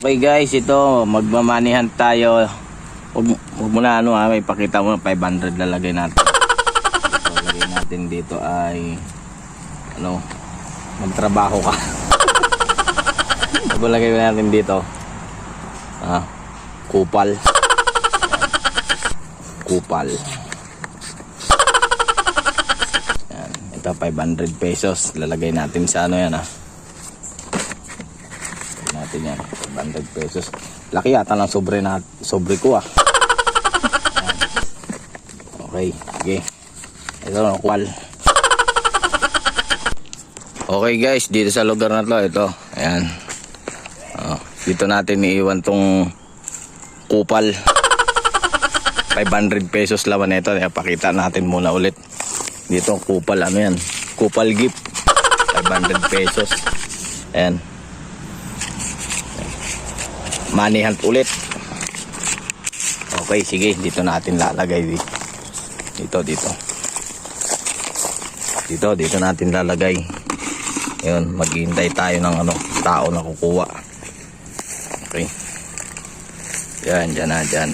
Okay guys, ito magmamanihan tayo. Huwag, huwag mo na ano ha, may pakita mo 500 lalagay natin. So, lagay natin dito ay ano, magtrabaho ka. So, lagay natin dito. Ah, kupal. Kupal. Yan, ito 500 pesos. Lalagay natin sa ano yan ah. Ito natin yan. 500 pesos. Laki yata ng sobre na sobre ko ah. Okay, sige. Ito ang kwal. Okay guys, dito sa lugar na to, ito. Ayan. Oh, dito natin iiwan tong kupal. 500 pesos laman. Kaya pakita natin muna ulit. Dito kupal, ano yan? Kupal gift. 500 pesos. Ayan. Money hunt ulit. Okay, sige. Dito natin lalagay. di- Dito, dito. Dito, dito natin lalagay. Yun, maghihintay tayo ng ano, tao na kukuha. Okay. Yan, dyan na, dyan.